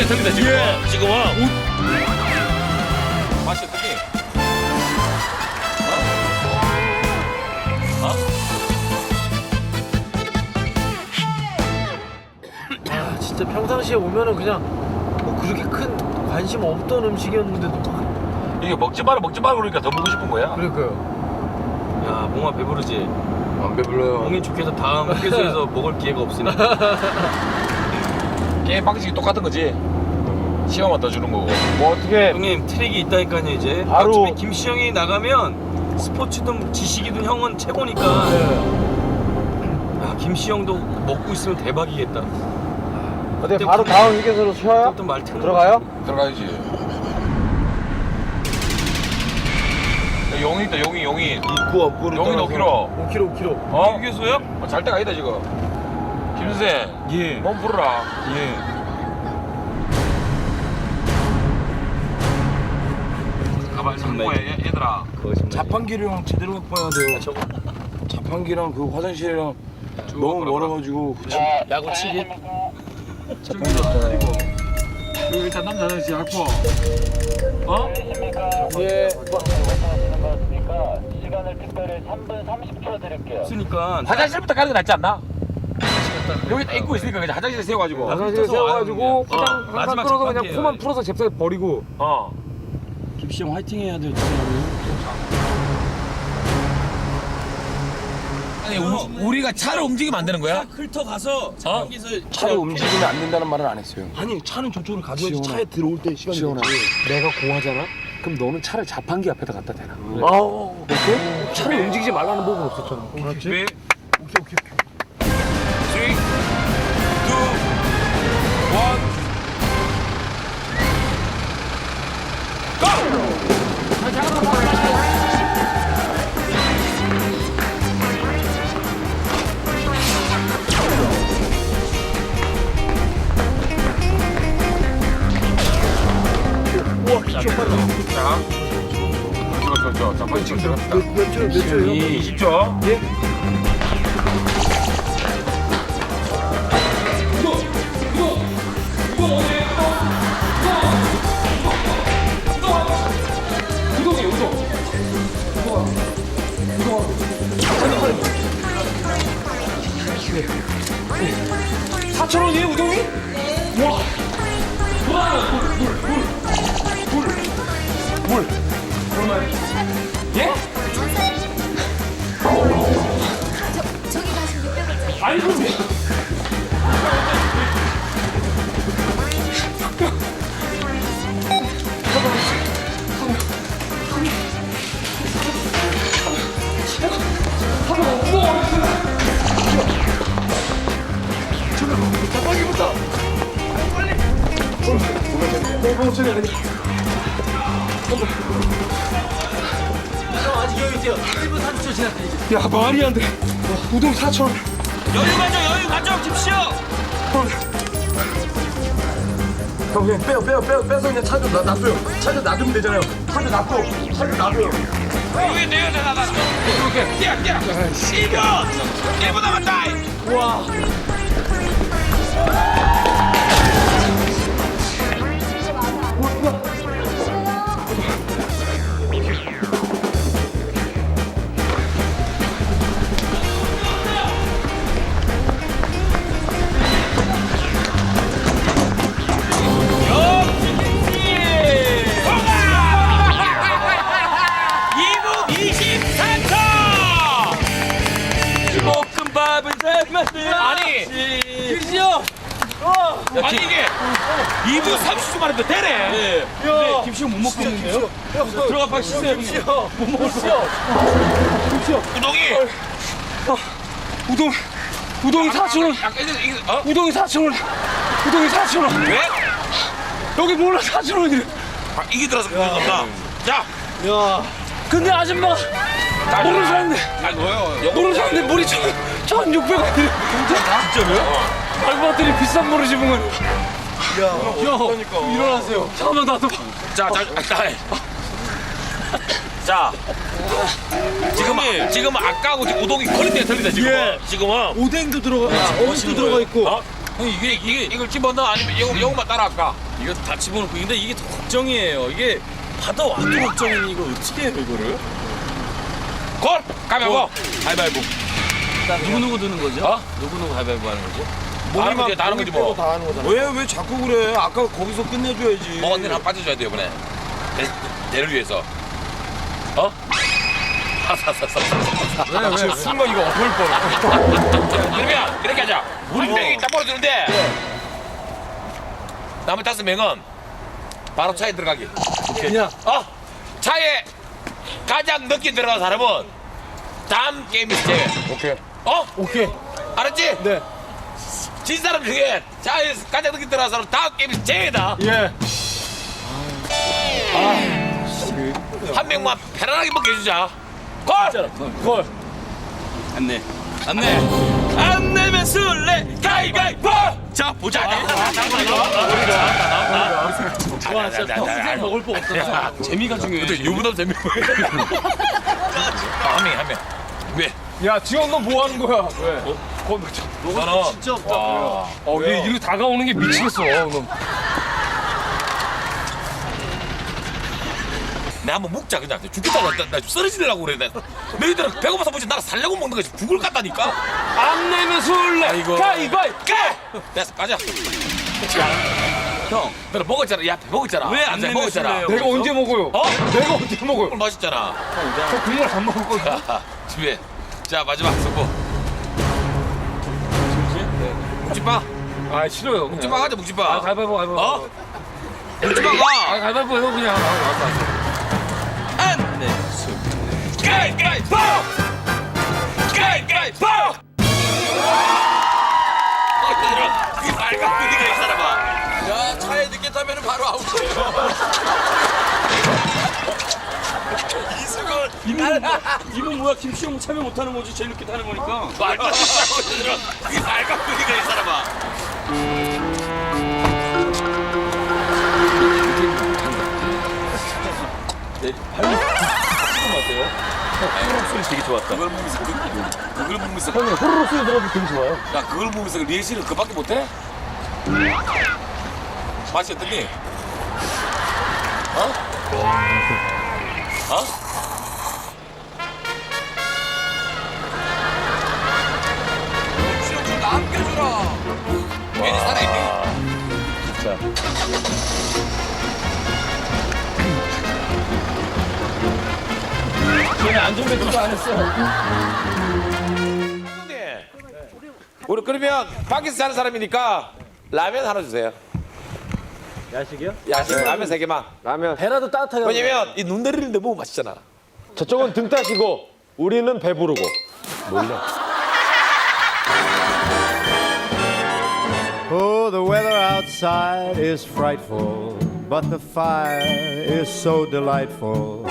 꼴등에 들린다 지금. 지금 와. 맛이 어떻게? 아, 진짜 평상시에 오면은 그냥 뭐 그렇게 큰 관심 없던 음식이었는데도 막 이게 먹지 마라 먹지 마라 그러니까 더 먹고 싶은 거야. 그러니까요. 야 몽아 배부르지? 안 배불러요. 몽이 좋게서 다음 휴게소에서 먹을 기회가 없으니까 게임 방식이 똑같은 거지. 시간만 더 주는 거고. 뭐 어떻게? 형님 트릭이 있다니까요 이제 바로- 어차피 김시영이 나가면 스포츠든 지식이든 형은 최고니까 야 김시영도 먹고 있으면 대박이겠다 어때 바로 다음 휴게소로 쉬어요? 또말 트는 들어가요? 들어가야지. 야, 용이 있다 용이 용이. 입구 앞구를 용이 떠나서 5kg. 5kg 5kg. 어? 휴게소요? 어, 잘 때가 아니다 지금. 김선생. 예. 몸 풀어라. 예. 참고해 얘- 얘들아. 거짓말 자판기랑 제대로 갖고 와야 돼요. 자판기랑 그 화장실이랑 너무 멀어가지고 야구 치기? 여기 일단 남자 화장실 갖고. 어? 예. 시간을 특별히 3분 30초 드릴게요. 없으니까 화장실부터 가는 게 낫지 않나? 여기 딱 입고 있으니까 그냥 화장실에 세워가지고. 화장실에 세워가지고 어, 화장 항상 마지막 끌어서 그냥 자판기예요, 코만. 풀어서 잽싸게 버리고. 어. 김시영 화이팅 해야 돼요 아니 우, 리가 차를 움직이면 안 되는 거야? 클터 가서 자판기에서 차를 움직이면 안 된다는 말은 안 했어요. 아니 차는 저쪽으로 가져야지 시원해. 차에 들어올 때 시간이 되지. 내가 공하잖아? 그럼 너는 차를 자판기 앞에다 갖다 대라. 아우. 차를 움직이지 말라는 법은 없었잖아. 그렇지? 네. 오케이 오케이 오케이. 20초. 자, 빨리 지금 들어갑니다. 몇, 몇 초, 몇 초요? 20초. 예? 아직 여유 있어요 1분 30초 지났다 야 말이 안 돼. 우동 4천 원. 여유 가져 여유 가져 김시영 형 그냥 빼요 빼요 빼요 빼서 그냥 차좀 놔둬요. 차 좀 놔두면 되잖아요. 차 좀 놔둬. 차좀 놔둬요. 여기 내가 나, 나, 나. 이렇게. 뛰어, 뛰어. 1분! 1분 남았다! 볶 아니 이게 2분 30초 만에 되네. 근데 김시영 못 먹겠는데요? 들어가 빨리 씻어요 못 먹었어 우동이. 우동 우동이 4천 원. 약간 이게, 이게, 어? 우동이 4천 원. 우동이 4천 원. 왜? 여기 몰라 4천 원이래. 아, 이게 들어서 그런 겁니다. 자, 근데 아줌마 모르는 사람인데 아, 뭐요? 모르는 사람인데 물이 천, 1,600원이래. 진짜로요? 알바들이 비싼 물을 집은 거야. 야, 형 일어나세요. 잠깐만 나도. 자, 자, 자. 자. 지금 지금 아까하고 지금 우동이 거리대에 틀리다 지금. 지금은. 오뎅도 들어가, 어묵도 들어가 있고. 어? 형 이게 이게 이걸 집어넣어 아니면 이거 이거만 따라할까? 이거 다 집어넣고 근데 이게 더 걱정이에요. 이게 바다 와도 걱정이니 이거 어떻게 해요 이거를? 골 가위바위보 가위바위보 누구 누구 드는 거죠? 어? 누구 누구 가위바위보 하는 거죠? 다른 거지 다른 거지 뭐 다 하는 거잖아. 왜 왜 자꾸 그래? 아까 거기서 끝내줘야지. 뭐 언니는 한 빠져줘야 돼요 이번에 내, 내를 위해서 어? 왜 왜? 순간 이거 엎을 뻔. 그러면 이렇게 하자 우리 명이 딱 벌어주는데 나머지 다섯 명은 바로 차에 들어가기 그냥 어? 차에 가장 늦게 들어간 사람은 다음 게임에서 제외 오케이. 어? 오케이. 알았지? 네. 진 사람 중에 차에서 가장 늦게 들어간 사람 다음 게임에서 제외다 예. 한 명만 편안하게 먹게 해주자 골! 골. 안내. 안내. 안 내면 술래 가위바위보. 자 보자. 와 진짜 평생 먹을 거 없어. 재미가 중요해. 근데 유부남 재미 한 명이 한명 왜? 야 지원 너 뭐 하는 거야? 왜? 너는 진짜 없다. 어, 얘 이리 다가오는 게 미치겠어. 너. 내 한번 먹자 그냥 죽겠다고 나, 나 쓰러지려고 그래 나 너희들은 배고파서 먹지 나가 살려고 먹는 거지 국을 갖다니까 안 내면 술래. 아이고. 가위바위. 깨! 됐어 가자 형. 너는 먹었잖아 야 먹었잖아 왜안 내면 먹었잖아 술래요? 내가 언제 먹어요? 어? 내가 언제 먹어요? 국물 맛있잖아 저 국물 안 먹었거든. 준비해 자 마지막 승부 묵지마 아 싫어요. 그냥. 묵지마 가자 묵지마 아 가위바위보 가위바위보. 어? 묵지마 가아 가위바위보 형 그냥. 알았어 알았어. 안내. 가위가위보! 가위가위보! 이 빨간 분위기가 이 사람아 야 차에 늦게 타면 바로 아웃이에요 이승을 이건 뭐야 김수영 참여 못하는 거지 제일 늦게 타는 거니까. 안 되는 이 분위기가 이 사람아 소리 되게 좋았다. 그걸 보면서 그, 그걸 보면서 형님 호로록 소리 들어도 되게 좋아요. 야 그걸 보면서 리액션을 그밖에 못해? 맛이 어떻니? 어? 어? 괜히 살아있니? 저는 안전벨트도 안 했어요. 네. 우리 그러면 밖에서 사는 사람이니까 라면 하나 주세요. 야식이요? 야식 라면 세 개만. 배라도 따뜻하게. 왜냐면 이 눈 내리는데 너무 맛있잖아. 저쪽은 등 따시고 우리는 배부르고. Oh, outside is frightful, but the fire is so delightful.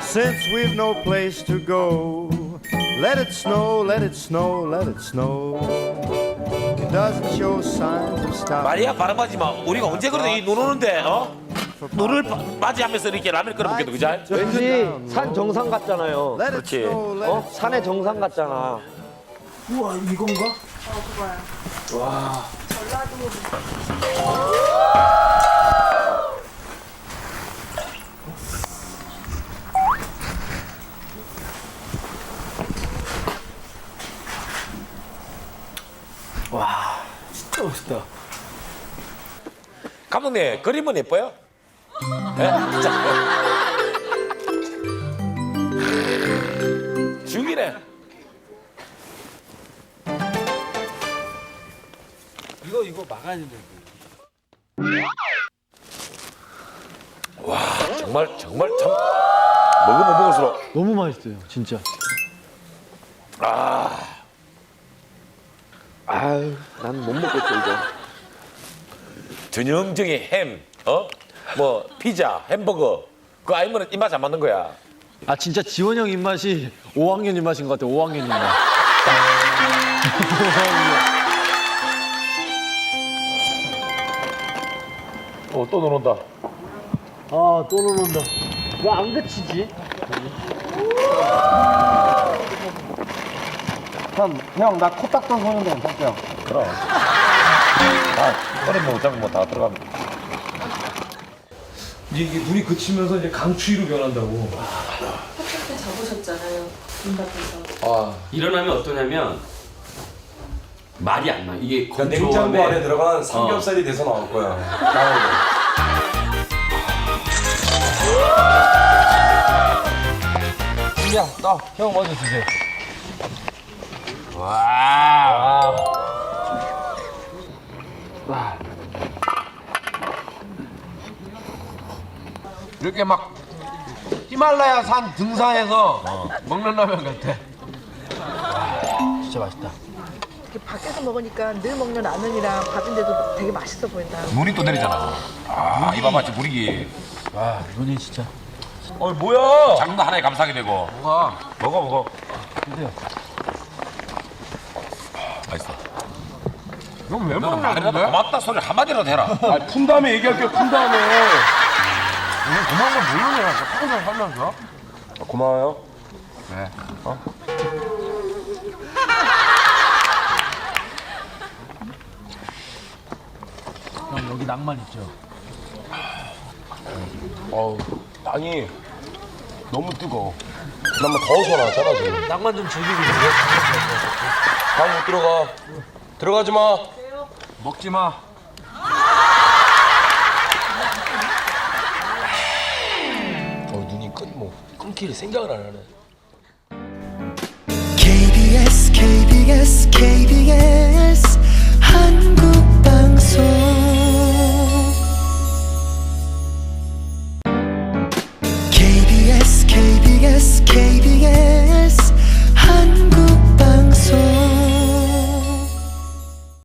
Since we've no place to go, let it snow, let it snow, let it snow. It doesn't show signs of stopping. 마리아 바람하지 마. 우리가 언제 그러네 이눈 오는데 어? 눈을 바- 맞이하면서 이렇게 라면 끓여 먹겠다 그죠? 왠지 산 정상 같잖아요. Let it snow, let 어? 산의 정상 같잖아. 진짜 멋있다. 감독님 그림은 예뻐요? 예? 자. 죽이네. 이거 이거 막아야 돼. 정말 정말 참 먹으면 먹을수록 너무 맛있어요, 진짜. 아유 난 못 먹겠어 이거. 전형적인 햄, 어? 뭐 피자, 햄버거 그거 아니면 입맛 안 맞는 거야. 아 진짜 지원 형 입맛이 5학년 입맛인 것 같아. 5학년 입맛. 어 또 놀온다. 아, 또 놀는다. 왜 안 그치지? 형, 형, 나 코 닦던 손인데 괜찮죠? 그럼. 다 꺼내 뭐 어차피 뭐다 들어갑니다. 이제 이게 눈이 그치면서 이제 강추위로 변한다고. 때 잡으셨잖아요. 눈 앞에서. 일어나면 어떠냐면 말이 안 나. 이게 그러니까 냉장고 건조함에- 안에 들어간 삼겹살이 돼서 나올 거야. 나오고. 야, 나, 형 먼저 드세요. 이렇게 막 히말라야 산 등산해서 먹는 라면 같아. 진짜 맛있다. 이렇게 밖에서 먹으니까 늘 먹는 라면이랑 밥인데도 되게 맛있어 보인다. 눈이 또 내리잖아. 아, 이봐 마치 분위기. 와, 눈이 진짜. 어, 뭐야? 장도 하나에 감싸게 되고. 뭐가? 먹어, 먹어. 드세요. 맛있어. 이건 왜 먹는 거야? 고맙다 소리 한마디라도 해라. 아, 푼 다음에 얘기할게, 푼 다음에. 이건 고마운 걸 모르네. 항상 살면서. 고마워요. 네. 어? 여기 낭만 있죠? 어우, 땅이 너무 뜨거워. 나만 더워서 나왔잖아, 지금. 낭만 좀 즐기고 있어요. 방못 들어가. 들어가지 마. 먹지 마. 어, 눈이 끊, 뭐, 끊길 생각을 안 하네. KBS KBS KBS baby, yeah.